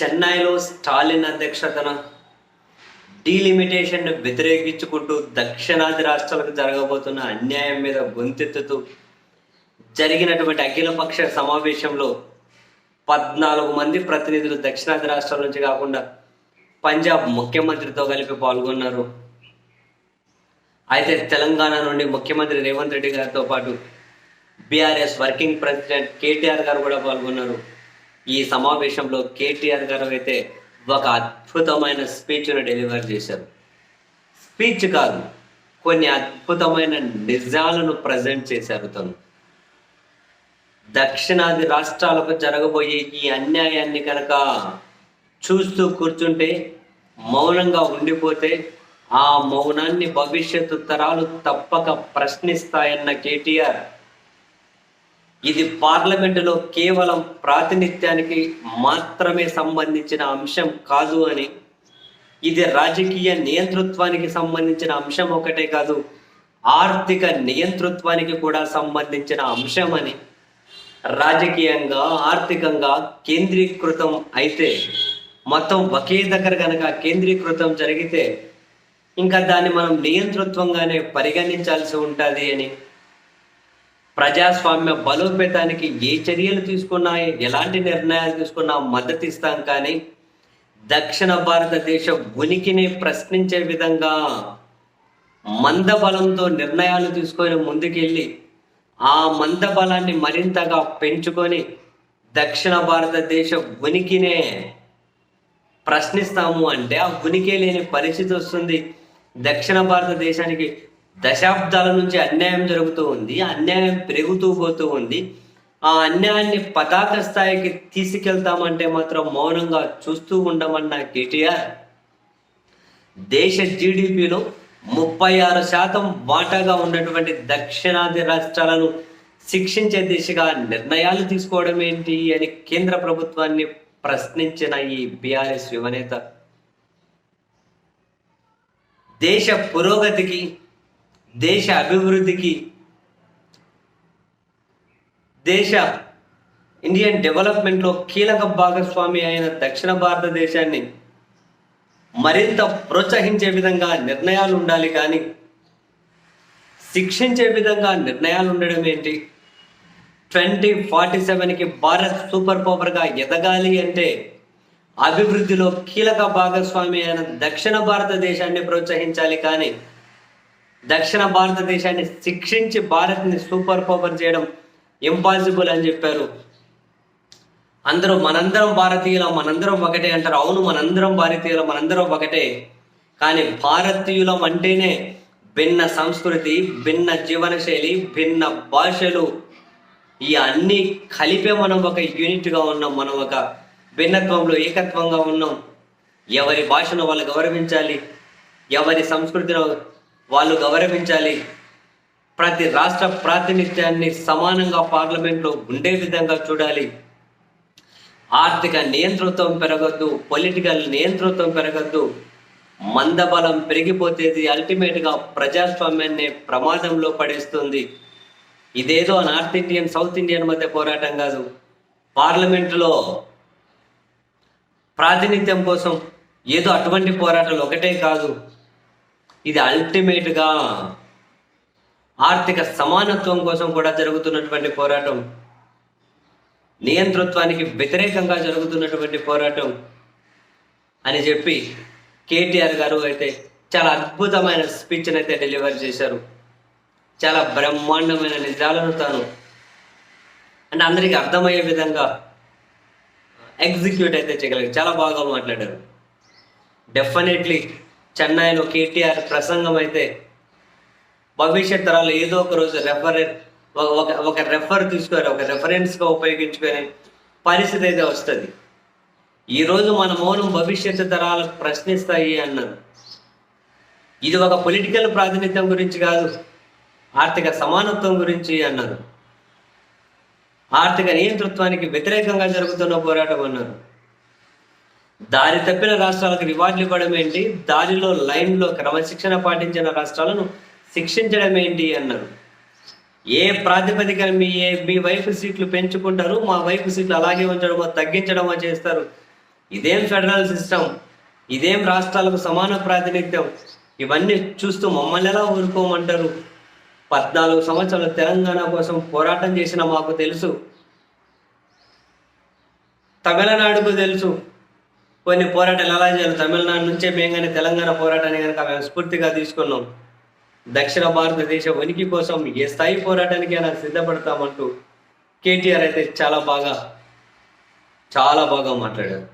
చెన్నైలో స్టాలిన్ అధ్యక్షతన డీలిమిటేషన్ను వ్యతిరేకించుకుంటూ దక్షిణాది రాష్ట్రాలకు జరగబోతున్న అన్యాయం మీద గొంతెత్తుతూ జరిగినటువంటి అఖిలపక్ష సమావేశంలో పద్నాలుగు మంది ప్రతినిధులు దక్షిణాది రాష్ట్రాల నుంచి కాకుండా పంజాబ్ ముఖ్యమంత్రితో కలిపి పాల్గొన్నారు. అయితే తెలంగాణ నుండి ముఖ్యమంత్రి రేవంత్ రెడ్డి గారితో పాటు బీఆర్ఎస్ వర్కింగ్ ప్రెసిడెంట్ కేటీఆర్ గారు కూడా పాల్గొన్నారు. ఈ సమావేశంలో కేటీఆర్ గారు అయితే ఒక అద్భుతమైన స్పీచ్ను డెలివర్ చేశారు. స్పీచ్ కాదు కొన్ని అద్భుతమైన నిజాలను ప్రజెంట్ చేశారు తను. దక్షిణాది రాష్ట్రాలకు జరగబోయే ఈ అన్యాయాన్ని కనుక చూస్తూ కూర్చుంటే మౌనంగా ఉండిపోతే ఆ మౌనాన్ని భవిష్యత్తు తరాలు తప్పక ప్రశ్నిస్తాయన్న కేటీఆర్ ఇది పార్లమెంటులో కేవలం ప్రాతినిధ్యానికి మాత్రమే సంబంధించిన అంశం కాదు అని ఇది రాజకీయ నియంతృత్వానికి సంబంధించిన అంశం ఒకటే కాదు ఆర్థిక నియంతృత్వానికి కూడా సంబంధించిన అంశం అని. రాజకీయంగా ఆర్థికంగా కేంద్రీకృతం అయితే మొత్తం ఒకే దగ్గర కనుక కేంద్రీకృతం జరిగితే ఇంకా దాన్ని మనం నియంతృత్వంగానే పరిగణించాల్సి ఉంటుంది అని ప్రజాస్వామ్య బలోపేతానికి ఏ చర్యలు తీసుకున్నా ఎలాంటి నిర్ణయాలు తీసుకున్నా మద్దతు ఇస్తాం కానీ దక్షిణ భారతదేశ ఉనికిని ప్రశ్నించే విధంగా మందబలంతో నిర్ణయాలు తీసుకొని ముందుకెళ్ళి ఆ మందబలాన్ని మరింతగా పెంచుకొని దక్షిణ భారతదేశ ఉనికినే ప్రశ్నిస్తాము అంటే ఆ ఉనికి లేని పరిస్థితి వస్తుంది. దక్షిణ భారతదేశానికి దశాబ్దాల నుంచి అన్యాయం జరుగుతూ ఉంది అన్యాయం పెరుగుతూ పోతూ ఉంది. ఆ అన్యాయాన్ని పతాక స్థాయికి తీసుకెళ్తామంటే మాత్రం మౌనంగా చూస్తూ ఉండమన్న కేటీఆర్ దేశ జీడిపిలో ముప్పై ఆరు శాతం వాటాగా ఉన్నటువంటి దక్షిణాది రాష్ట్రాలను శిక్షించే దిశగా నిర్ణయాలు తీసుకోవడం ఏంటి అని కేంద్ర ప్రభుత్వాన్ని ప్రశ్నించిన ఈ బీఆర్ఎస్ యువనేత. దేశ పురోగతికి దేశ అభివృద్ధికి దేశ ఇండియన్ డెవలప్మెంట్లో కీలక భాగస్వామి అయిన దక్షిణ భారతదేశాన్ని మరింత ప్రోత్సహించే విధంగా నిర్ణయాలు ఉండాలి కానీ శిక్షించే విధంగా నిర్ణయాలు ఉండడం ఏంటి? ట్వంటీ ఫార్టీ సెవెన్కి భారత్ సూపర్ పవర్గా ఎదగాలి అంటే అభివృద్ధిలో కీలక భాగస్వామి అయిన దక్షిణ భారతదేశాన్ని ప్రోత్సహించాలి కానీ దక్షిణ భారతదేశాన్ని శిక్షించి భారత్ని సూపర్ పవర్ చేయడం ఇంపాసిబుల్ అని చెప్పారు. అందరూ మనందరం భారతీయులం మనందరం ఒకటే అంటారు. అవును మనందరం భారతీయులం మనందరం ఒకటే. కానీ భారతీయులం అంటేనే భిన్న సంస్కృతి భిన్న జీవనశైలి భిన్న భాషలు. ఈ అన్ని కలిపే మనం ఒక యూనిట్గా ఉన్నాం. మనం ఒక భిన్నత్వంలో ఏకత్వంగా ఉన్నాం. ఎవరి భాషను వాళ్ళు గౌరవించాలి? ఎవరి సంస్కృతిలో వాళ్ళు గౌరవించాలి. ప్రతి రాష్ట్ర ప్రాతినిధ్యాన్ని సమానంగా పార్లమెంట్లో ఉండే విధంగా చూడాలి. ఆర్థిక నియంతృత్వం పెరగద్దు పొలిటికల్ నియంతృత్వం పెరగద్దు. మందబలం పెరిగిపోతేది అల్టిమేట్గా ప్రజాస్వామ్యాన్ని ప్రమాదంలో పడేస్తుంది. ఇదేదో నార్త్ ఇండియన్ సౌత్ ఇండియన్ మధ్య పోరాటం కాదు. పార్లమెంటులో ప్రాతినిధ్యం కోసం ఏదో అటువంటి పోరాటాలు ఒకటే కాదు. ఇది అల్టిమేట్గా ఆర్థిక సమానత్వం కోసం కూడా జరుగుతున్నటువంటి పోరాటం. నియంతృత్వానికి వ్యతిరేకంగా జరుగుతున్నటువంటి పోరాటం అని చెప్పి కేటీఆర్ గారు అయితే చాలా అద్భుతమైన స్పీచ్ని అయితే డెలివర్ చేశారు. చాలా బ్రహ్మాండమైన నిజాలను తాను అంటే అందరికీ అర్థమయ్యే విధంగా ఎగ్జిక్యూట్ అయితే చేయగలిగారు. చాలా బాగా మాట్లాడారు. డెఫినెట్లీ చెన్నైలో కేటీఆర్ ప్రసంగం అయితే భవిష్యత్ తరాలు ఏదో ఒక రోజు రెఫరెన్ ఒక ఒక రెఫర్ తీసుకొని ఒక రెఫరెన్స్గా ఉపయోగించుకొని పరిస్థితి అయితే వస్తుంది. ఈరోజు మన మౌనం భవిష్యత్తు తరాలు ప్రశ్నిస్తాయి అన్నారు ఇది ఒక పొలిటికల్ ప్రాతినిధ్యం గురించి కాదు ఆర్థిక సమానత్వం గురించి అన్నారు ఆర్థిక నియంతృత్వానికి వ్యతిరేకంగా జరుగుతున్న పోరాటం అన్నారు దారి తప్పిన రాష్ట్రాలకు రివార్డులు ఇవ్వడం ఏంటి? దారిలో లైన్లో క్రమశిక్షణ పాటించిన రాష్ట్రాలను శిక్షించడం ఏంటి అన్నారు. ఏ ప్రాతిపదికన మీ ఏ మీ వైపు సీట్లు పెంచుకుంటారు మా వైపు సీట్లు అలాగే ఉంచడమో తగ్గించడమో చేస్తారు. ఇదేం ఫెడరల్ సిస్టమ్? ఇదేం రాష్ట్రాలకు సమాన ప్రాతినిధ్యం? ఇవన్నీ చూస్తూ మమ్మల్ని ఎలా ఊరుకోమంటారు? పద్నాలుగు సంవత్సరాలు తెలంగాణ కోసం పోరాటం చేసిన మాకు తెలుసు. తమిళనాడుకు తెలుసు. కొన్ని పోరాటాలు ఎలా చేయాలి? తమిళనాడు నుంచే మేము కానీ తెలంగాణ పోరాటాన్ని కనుక మేము స్ఫూర్తిగా తీసుకున్నాం. దక్షిణ భారతదేశ ఉనికి కోసం ఏ స్థాయి పోరాటానికి అయినా సిద్ధపడతామంటూ కేటీఆర్ అయితే చాలా బాగా చాలా బాగా మాట్లాడారు.